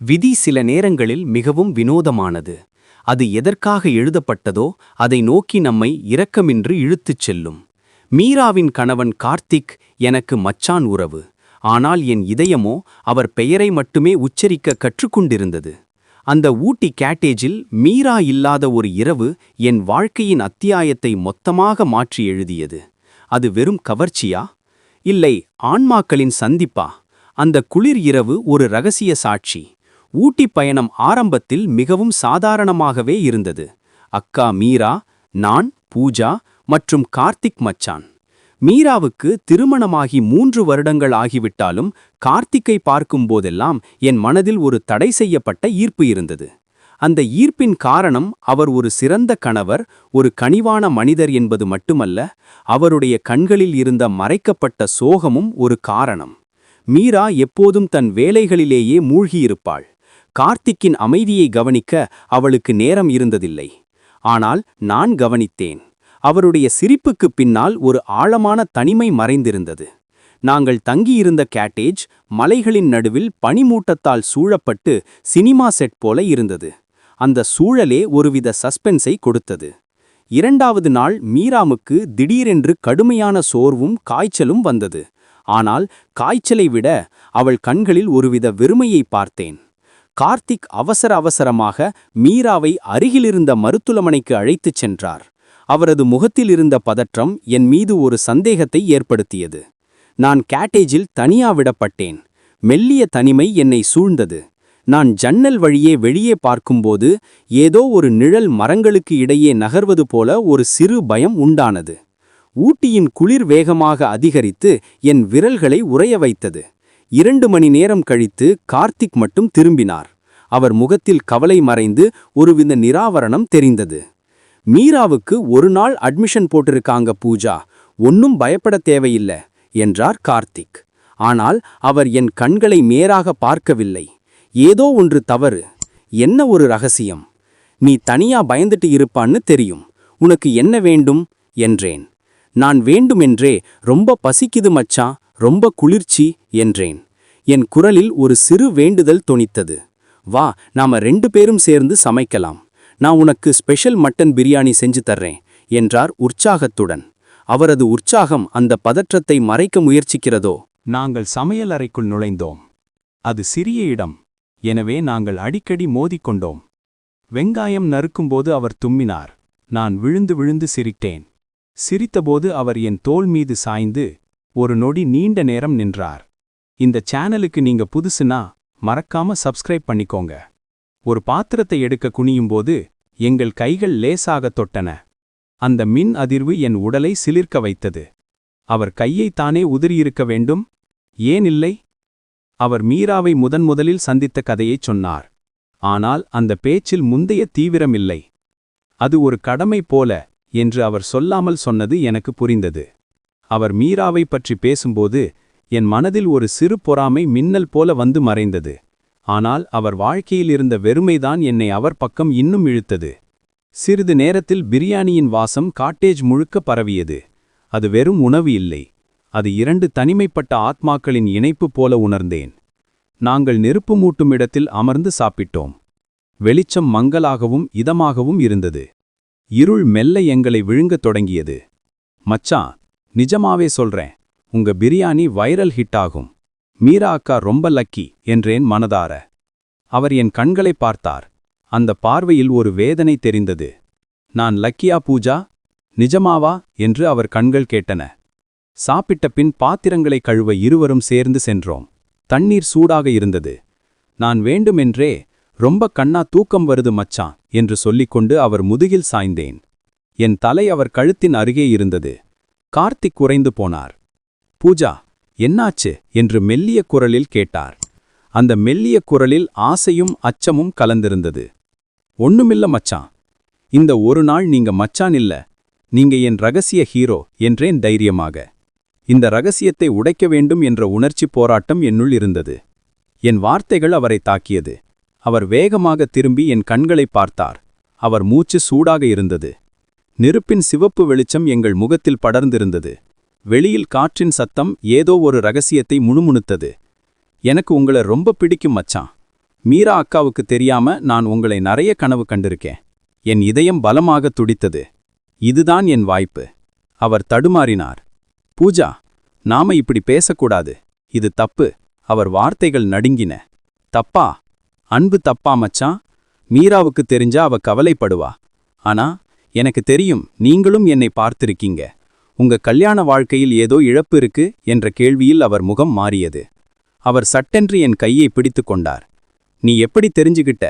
விதி சில நேரங்களில் மிகவும் வினோதமானது. அது எதற்காக எழுதப்பட்டதோ அதை நோக்கி நம்மை இரக்கமின்றி இழுத்துச் செல்லும். மீராவின் கணவன் கார்த்திக் எனக்கு மச்சான் உறவு. ஆனால் என் இதயமோ அவர் பெயரை மட்டுமே உச்சரிக்க கற்றுக்கொண்டிருந்தது. அந்த ஊட்டி கேட்டேஜில் மீரா இல்லாத ஒரு இரவு என் வாழ்க்கையின் அத்தியாயத்தை மொத்தமாக மாற்றி எழுதியது. அது வெறும் கவர்ச்சியா? இல்லை ஆன்மாக்களின் சந்திப்பா? அந்த குளிர் இரவு ஒரு ரகசிய சாட்சி. ஊட்டி பயணம் ஆரம்பத்தில் மிகவும் சாதாரணமாகவே இருந்தது. அக்கா மீரா நான் பூஜா மற்றும் கார்த்திக் மச்சான். மீராவுக்கு திருமணமாகி மூன்று வருடங்கள் ஆகிவிட்டாலும் கார்த்திக்கை பார்க்கும்போதெல்லாம் என் மனதில் ஒரு தடை செய்யப்பட்ட ஈர்ப்பு இருந்தது. அந்த ஈர்ப்பின் காரணம் அவர் ஒரு சிறந்த கணவர் ஒரு கனிவான மனிதர் என்பது மட்டுமல்ல அவருடைய கண்களில் இருந்த மறைக்கப்பட்ட சோகமும் ஒரு காரணம். மீரா எப்போதும் தன் வேலைகளிலேயே மூழ்கியிருப்பாள். கார்த்திக்கின் அமைதியை கவனிக்க அவளுக்கு நேரம் இருந்ததில்லை. ஆனால் நான் கவனித்தேன். அவருடைய சிரிப்புக்குப் பின்னால் ஒரு ஆழமான தனிமை மறைந்திருந்தது. நாங்கள் தங்கியிருந்த கேட்டேஜ் மலைகளின் நடுவில் பனிமூட்டத்தால் சூழப்பட்டு சினிமா செட் போல இருந்தது. அந்த சூழலே ஒருவித சஸ்பென்ஸை கொடுத்தது. இரண்டாவது நாள் மீராமுக்கு திடீரென்று கடுமையான சோர்வும் காய்ச்சலும் வந்தது. ஆனால் காய்ச்சலை விட அவள் கண்களில் ஒருவித வெறுமையை பார்த்தேன். கார்த்திக் அவசர அவசரமாக மீராவை அருகிலிருந்த மருத்துவமனைக்கு அழைத்துச் சென்றார். அவரது முகத்தில் இருந்த பதற்றம் என் மீது ஒரு சந்தேகத்தை ஏற்படுத்தியது. நான் கேட்டேஜில் தனியா விடப்பட்டேன். மெல்லிய தனிமை என்னை சூழ்ந்தது. நான் ஜன்னல் வழியே வெளியே பார்க்கும்போது ஏதோ ஒரு நிழல் மரங்களுக்கு இடையே நகர்வது போல ஒரு சிறு பயம் உண்டானது. ஊட்டியின் குளிர் வேகமாக அதிகரித்து என் விரல்களை உறைய வைத்தது. இரண்டு மணி நேரம் கழித்து கார்த்திக் மட்டும் திரும்பினார். அவர் முகத்தில் கவலை மறைந்து ஒருவித நிராவரணம் தெரிந்தது. மீராவுக்கு ஒரு நாள் அட்மிஷன் போட்டிருக்காங்க பூஜா ஒன்னும் பயப்பட தேவையில்லை என்றார் கார்த்திக். ஆனால் அவர் என் கண்களை மேராக பார்க்கவில்லை. ஏதோ ஒன்று தவறு என்ன ஒரு ரகசியம்? நீ தனியா பயந்துட்டு இருப்பான்னு தெரியும் உனக்கு என்ன வேண்டும்? என்றேன். நான் வேண்டுமென்றே ரொம்ப பசிக்குது மச்சான் ரொம்ப குளிர்ச்சி என்றேன். என் குரலில் ஒரு சிறு வேண்டுதல் தொனித்தது. வா நாம ரெண்டு பேரும் சேர்ந்து சமைக்கலாம். நான் உனக்கு ஸ்பெஷல் மட்டன் பிரியாணி செஞ்சு தர்றேன் என்றார் உற்சாகத்துடன். அவரது உற்சாகம் அந்த பதற்றத்தை மறைக்க முயற்சிக்கிறதோ? நாங்கள் சமையல் அறைக்குள் நுழைந்தோம். அது சிறிய இடம். எனவே நாங்கள் அடிக்கடி மோதிக்கொண்டோம் வெங்காயம் நறுக்கும்போது அவர் தும்மினார். நான் விழுந்து விழுந்து சிரித்தேன். சிரித்தபோது அவர் என் தோல் மீது சாய்ந்து ஒரு நொடி நீண்ட நேரம் நின்றார். இந்த சேனலுக்கு நீங்க புதுசுனா மறக்காம சப்ஸ்கிரைப் பண்ணிக்கோங்க. ஒரு பாத்திரத்தை எடுக்க குனியும்போது எங்கள் கைகள் லேசாகத் தொட்டன. அந்த மின் அதிர்வு என் உடலை சிலிர்க்க வைத்தது. அவர் கையைத்தானே உதிரியிருக்க வேண்டும்? ஏன் இல்லை? அவர் மீராவை முதன் முதலில் சந்தித்த கதையைச் சொன்னார். ஆனால் அந்த பேச்சில் முந்தைய தீவிரமில்லை அது ஒரு கடமை போல என்று அவர் சொல்லாமல் சொன்னது எனக்கு புரிந்தது. அவர் மீராவை பற்றி பேசும்போது என் மனதில் ஒரு சிறு பொறாமை மின்னல் போல வந்து மறைந்தது. ஆனால் அவர் வாழ்க்கையில் இருந்த வெறுமைதான் என்னை அவர் பக்கம் இன்னும் இழுத்தது. சிறிது நேரத்தில் பிரியாணியின் வாசம் காட்டேஜ் முழுக்க பரவியது. அது வெறும் உணவு இல்லை. அது இரண்டு தனிமைப்பட்ட ஆத்மாக்களின் இணைப்பு போல உணர்ந்தேன். நாங்கள் நெருப்பு மூட்டும் இடத்தில் அமர்ந்து சாப்பிட்டோம். வெளிச்சம் மங்கலாகவும் இதமாகவும் இருந்தது. இருள் மெல்ல எங்களை விழுங்கத் தொடங்கியது. மச்சா நிஜமாவே சொல்றேன். உங்க பிரியாணி வைரல் ஹிட் ஆகும் மீரா அக்கா ரொம்ப லக்கி என்றேன் மனதார. அவர் என் கண்களை பார்த்தார். அந்த பார்வையில் ஒரு வேதனை தெரிந்தது. நான் லக்கியா பூஜா? நிஜமாவா? என்று அவர் கண்கள் கேட்டன. சாப்பிட்ட பின் பாத்திரங்களை கழுவ இருவரும் சேர்ந்து சென்றோம். தண்ணீர் சூடாக இருந்தது. நான் வேண்டுமென்றே ரொம்ப கண்ணா தூக்கம் வருது மச்சான் என்று சொல்லிக்கொண்டு அவர் முதுகில் சாய்ந்தேன். என் தலை அவர் கழுத்தின் அருகே இருந்தது. கார்த்திக் குறைந்து போனார். பூஜா என்னாச்சு? என்று மெல்லிய குரலில் கேட்டார். அந்த மெல்லிய குரலில் ஆசையும் அச்சமும் கலந்திருந்தது. ஒண்ணுமில்ல மச்சான். இந்த ஒரு நாள் நீங்க மச்சான் இல்ல. நீங்க என் ரகசிய ஹீரோ என்றேன் தைரியமாக. இந்த ரகசியத்தை உடைக்க வேண்டும் என்ற உணர்ச்சி போராட்டம் என்னுள் இருந்தது. என் வார்த்தைகள் அவரை தாக்கியது. அவர் வேகமாக திரும்பி என் கண்களை பார்த்தார். அவர் மூச்சு சூடாக இருந்தது. நெருப்பின் சிவப்பு வெளிச்சம் எங்கள் முகத்தில் படர்ந்திருந்தது. வெளியில் காற்றின் சத்தம் ஏதோ ஒரு ரகசியத்தை முணுமுணுத்தது. எனக்கு உங்களை ரொம்ப பிடிக்கும் மச்சான். மீரா அக்காவுக்கு தெரியாம நான் உங்களை நிறைய கனவு கண்டிருக்கேன். என் இதயம் பலமாக துடித்தது. இதுதான் என் வாய்ப்பு. அவர் தடுமாறினார். பூஜா நாம இப்படி பேசக்கூடாது. இது தப்பு. அவர் வார்த்தைகள் நடுங்கின. தப்பா? அன்பு தப்பா மச்சான்? மீராவுக்கு தெரிஞ்சா அவ கவலைப்படுவா. ஆனா எனக்கு தெரியும் நீங்களும் என்னை பார்த்திருக்கீங்க. உங்க கல்யாண வாழ்க்கையில் ஏதோ இழப்பு இருக்கு? என்ற கேள்வியில் அவர் முகம் மாறியது. அவர் சட்டென்று என் கையை பிடித்து கொண்டார். நீ எப்படி தெரிஞ்சுகிட்ட?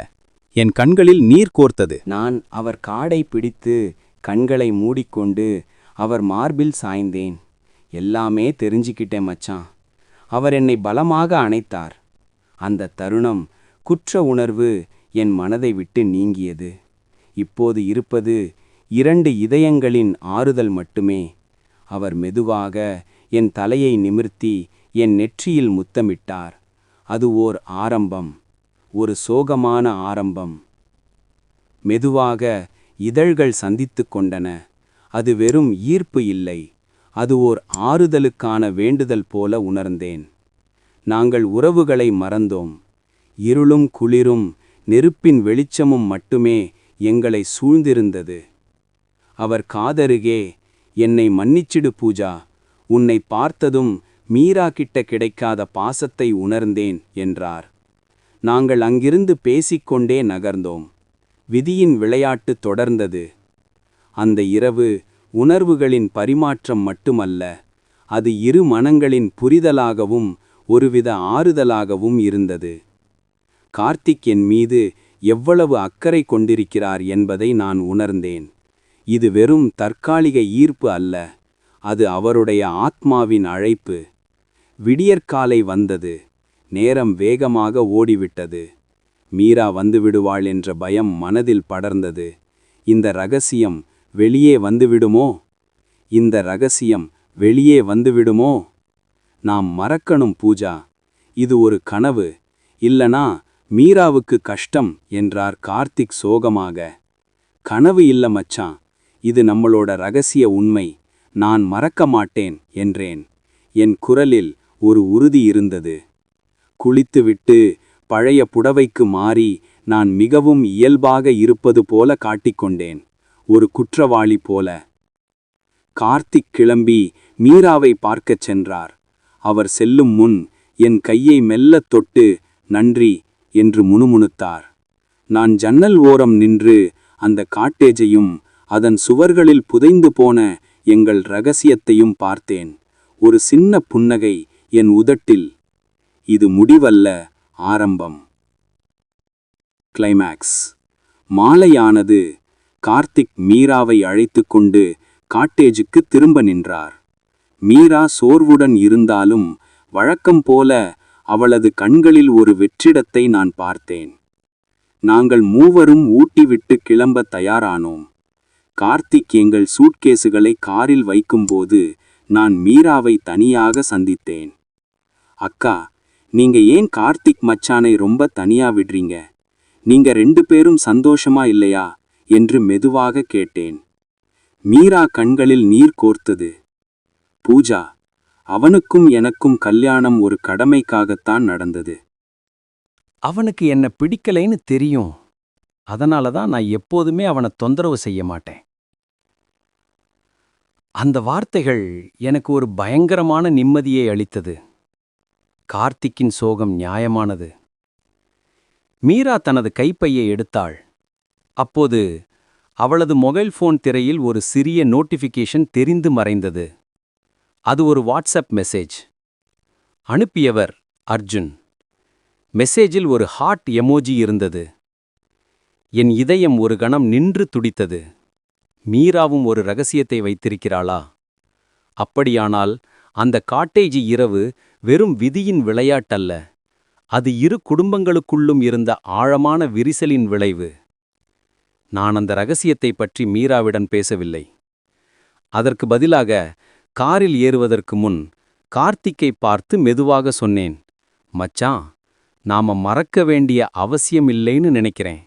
என் கண்களில் நீர் கோர்த்தது. நான் அவர் காடை பிடித்து கண்களை மூடிக்கொண்டு அவர் மார்பில் சாய்ந்தேன். எல்லாமே தெரிஞ்சுக்கிட்டேன் மச்சான். அவர் என்னை பலமாக அணைத்தார். அந்த தருணம் குற்ற உணர்வு என் மனதை விட்டு நீங்கியது. இப்போது இருப்பது இரண்டு இதயங்களின் ஆறுதல் மட்டுமே. அவர் மெதுவாக என் தலையை நிமிர்த்தி என் நெற்றியில் முத்தமிட்டார். அது ஓர் ஆரம்பம் ஒரு சோகமான ஆரம்பம். மெதுவாக இதழ்கள் சந்தித்து கொண்டன. அது வெறும் ஈர்ப்பு இல்லை அது ஓர் ஆறுதலுக்கான வேண்டுதல் போல உணர்ந்தேன். நாங்கள் உறவுகளை மறந்தோம். இருளும் குளிரும் நெருப்பின் வெளிச்சமும் மட்டுமே எங்களை சூழ்ந்திருந்தது. அவர் காதருகே என்னை மன்னிச்சிடு பூஜா. உன்னை பார்த்ததும் மீரா கிட்ட கிடைக்காத பாசத்தை உணர்ந்தேன் என்றார். நாங்கள் அங்கிருந்து பேசிக்கொண்டே நகர்ந்தோம். விதியின் விளையாட்டு தொடர்ந்தது. அந்த இரவு உணர்வுகளின் பரிமாற்றம் மட்டுமல்ல அது இரு மனங்களின் புரிதலாகவும் ஒருவித ஆறுதலாகவும் இருந்தது. கார்த்திக் என் மீது எவ்வளவு அக்கறை கொண்டிருக்கிறார் என்பதை நான் உணர்ந்தேன். இது வெறும் தற்காலிக ஈர்ப்பு அல்ல அது அவருடைய ஆத்மாவின் அழைப்பு. விடியற்காலை வந்தது நேரம் வேகமாக ஓடிவிட்டது. மீரா வந்துவிடுவாள் என்ற பயம் மனதில் படர்ந்தது. இந்த ரகசியம் வெளியே வந்துவிடுமோ? இந்த ரகசியம் வெளியே வந்துவிடுமோ? நாம் மறக்கணும் பூஜா இது ஒரு கனவு இல்லனா மீராவுக்கு கஷ்டம் என்றார் கார்த்திக் சோகமாக. கனவு இல்ல மச்சான் இது நம்மளோட ரகசிய உண்மை. நான் மறக்க மாட்டேன் என்றேன். என் குரலில் ஒரு உறுதி இருந்தது. குளித்துவிட்டு பழைய புடவைக்கு மாறி நான் மிகவும் இயல்பாக இருப்பது போல காட்டிக்கொண்டேன். ஒரு குற்றவாளி போல. கார்த்திக் கிளம்பி மீராவை பார்க்கச் சென்றார். அவர் செல்லும் முன் என் கையை மெல்லத் தொட்டு நன்றி என்று முணுமுணுத்தார். நான் ஜன்னல் ஓரம் நின்று அந்த காட்டேஜையும் அதன் சுவர்களில் புதைந்து போன எங்கள் ரகசியத்தையும் பார்த்தேன். ஒரு சின்ன புன்னகை என் உதட்டில். இது முடிவல்ல ஆரம்பம். கிளைமேக்ஸ் மாலையானது கார்த்திக் மீராவை அழைத்து கொண்டு காட்டேஜுக்கு திரும்ப நின்றார். மீரா சோர்வுடன் இருந்தாலும் வழக்கம் போல அவளது கண்களில் ஒரு வெற்றிடத்தை நான் பார்த்தேன். நாங்கள் மூவரும் ஊட்டி விட்டு கிளம்ப தயாரானோம். கார்த்திக் எங்கள் சூட்கேசுகளை காரில் வைக்கும்போது நான் மீராவை தனியாக சந்தித்தேன். அக்கா நீங்க ஏன் கார்த்திக் மச்சானை ரொம்ப தனியா விடுறீங்க? நீங்க ரெண்டு பேரும் சந்தோஷமா இல்லையா? என்று மெதுவாக கேட்டேன். மீரா கண்களில் நீர் கோர்த்தது. பூஜா அவனுக்கும் எனக்கும் கல்யாணம் ஒரு கடமைக்காகத்தான் நடந்தது. அவனுக்கு என்ன பிடிக்கலைன்னு தெரியும். அதனால தான் நான் எப்போதுமே அவனை தொந்தரவு செய்ய மாட்டேன். அந்த வார்த்தைகள் எனக்கு ஒரு பயங்கரமான நிம்மதியை அளித்தது. கார்த்திக்கின் சோகம் நியாயமானது. மீரா தனது கைப்பையை எடுத்தாள். அப்போது அவளது மொபைல் ஃபோன் திரையில் ஒரு சிறிய நோட்டிஃபிகேஷன் தெரிந்து மறைந்தது. அது ஒரு வாட்ஸ்அப் மெசேஜ். அனுப்பியவர் அர்ஜுன். மெசேஜில் ஒரு ஹார்ட் எமோஜி இருந்தது. என் இதயம் ஒரு கணம் நின்று துடித்தது. மீராவும் ஒரு ரகசியத்தை வைத்திருக்கிறாளா? அப்படியானால் அந்த காட்டேஜ் இரவு வெறும் விதியின் விளையாட்டல்ல. அது இரு குடும்பங்களுக்குள்ளும் இருந்த ஆழமான விரிசலின் விளைவு. நான் அந்த ரகசியத்தை பற்றி மீராவிடம் பேசவில்லை. அதற்கு பதிலாக காரில் ஏறுவதற்கு முன் கார்த்திக்கை பார்த்து மெதுவாக சொன்னேன் மச்சான் நாம மறக்க வேண்டிய அவசியமில்லைன்னு நினைக்கிறேன்.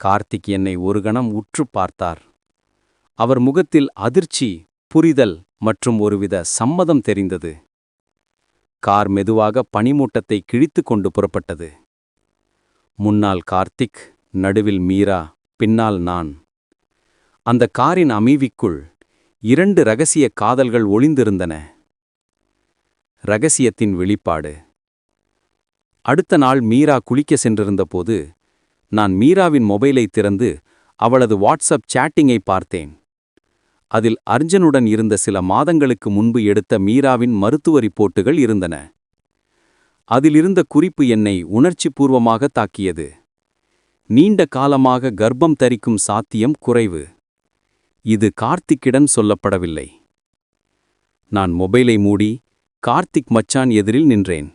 கார்த்திக் என்னை ஒரு கணம் உற்று பார்த்தார். அவர் முகத்தில் அதிர்ச்சி புரிதல் மற்றும் ஒருவித சம்மதம் தெரிந்தது. கார் மெதுவாக பனிமூட்டத்தை கிழித்து கொண்டு புறப்பட்டது. முன்னால் கார்த்திக் நடுவில் மீரா பின்னால் நான். அந்த காரின் அமைவிக்குள் இரண்டு ரகசிய காதல்கள் ஒளிந்திருந்தன. ரகசியத்தின் வெளிப்பாடு. அடுத்த நாள் மீரா குளிக்க சென்றிருந்தபோது நான் மீராவின் மொபைலை திறந்து அவளது வாட்ஸ்அப் சேட்டிங்கை பார்த்தேன். அதில் அர்ஜுனுடன் இருந்த சில மாதங்களுக்கு முன்பு எடுத்த மீராவின் மருத்துவ ரிப்போர்ட்டுகள் இருந்தன. அதிலிருந்த குறிப்பு என்னை உணர்ச்சிபூர்வமாக தாக்கியது. நீண்ட காலமாக கர்ப்பம் தரிக்கும் சாத்தியம் குறைவு. இது கார்த்திக்கிடம் சொல்லப்படவில்லை. நான் மொபைலை மூடி கார்த்திக் மச்சான் எதிரில் நின்றேன்.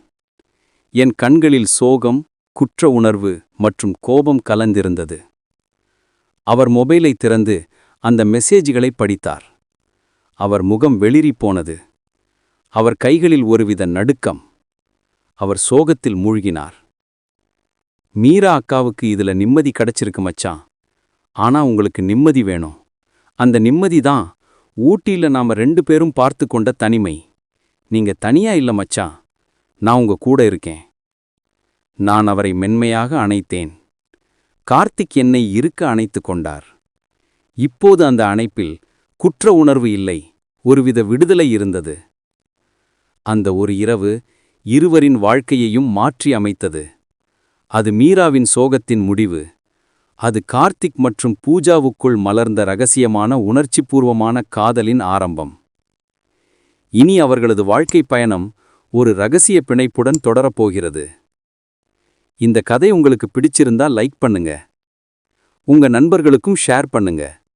என் கண்களில் சோகம் குற்ற உணர்வு மற்றும் கோபம் கலந்திருந்தது. அவர் மொபைலை திறந்து அந்த மெசேஜ்களை படித்தார். அவர் முகம் வெளிறிப் போனது. அவர் கைகளில் ஒருவித நடுக்கம். அவர் சோகத்தில் மூழ்கினார். மீரா அக்காவுக்கு இதுல நிம்மதி கிடைச்சிருக்கு மச்சான். ஆனா உங்களுக்கு நிம்மதி வேணும். அந்த நிம்மதி தான் ஊட்டியில நாம ரெண்டு பேரும் பார்த்து கொண்ட தனிமை. நீங்க தனியா இல்ல மச்சான். நான் உங்க கூட இருக்கேன். நான் அவரை மென்மையாக அணைத்தேன். கார்த்திக் என்னை இருக்க அணைத்து கொண்டார். இப்போது அந்த அணைப்பில் குற்ற உணர்வு இல்லை ஒருவித விடுதலை இருந்தது. அந்த ஒரு இரவு இருவரின் வாழ்க்கையையும் மாற்றி அமைத்தது. அது மீராவின் சோகத்தின் முடிவு. அது கார்த்திக் மற்றும் பூஜாவுக்குள் மலர்ந்த ரகசியமான உணர்ச்சிபூர்வமான காதலின் ஆரம்பம். இனி அவர்களது வாழ்க்கை பயணம் ஒரு ரகசிய பிணைப்புடன் தொடரப்போகிறது இந்த கதை உங்களுக்கு பிடிச்சிருந்தா லைக் பண்ணுங்க. உங்க நண்பர்களுக்கும் ஷேர் பண்ணுங்க.